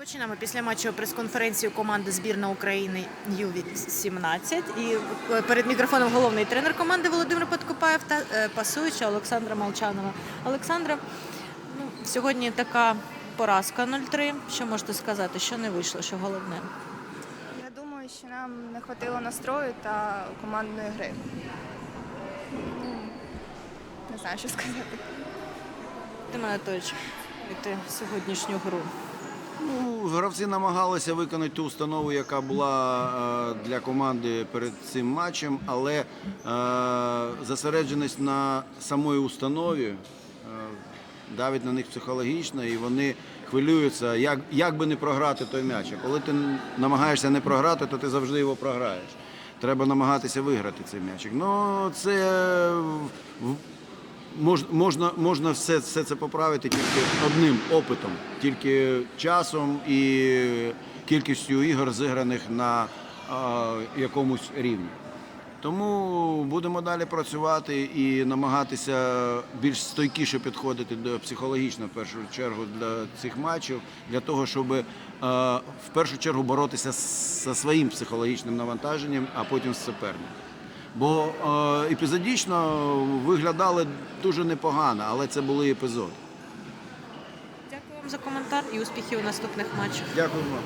Розпочинаємо після матчу прес-конференцію команди збірна України Ю-17. І е, перед мікрофоном головний тренер команди Володимир Подкопаєв та е, пасуюча Олександра Молчанова. Олександра, ну, сьогодні така поразка 0-3. Що можете сказати, що не вийшло, що головне? Я думаю, що нам не хватило настрою та командної гри. Не знаю, що сказати. Тим Анатолійович, від сьогоднішню гру. Ну, гравці намагалися виконати ту установу, яка була е, для команди перед цим матчем, але е, зосередженість на самої установі е, давить на них психологічно, і вони хвилюються, як, як би не програти той м'яч. А коли ти намагаєшся не програти, то ти завжди його програєш. Треба намагатися виграти цей м'ячик. Ну, це Мож, можна, можна все, все це поправити тільки одним опитом, тільки часом і кількістю ігор, зіграних на а, якомусь рівні. Тому будемо далі працювати і намагатися більш стойкіше підходити до психологічно, в першу чергу, для цих матчів, для того, щоб е, в першу чергу боротися зі своїм психологічним навантаженням, а потім з суперником. Бо е, епізодично виглядали дуже непогано, але це були епізоди. Дякую вам за коментар і успіхів у наступних матчах. Дякую вам.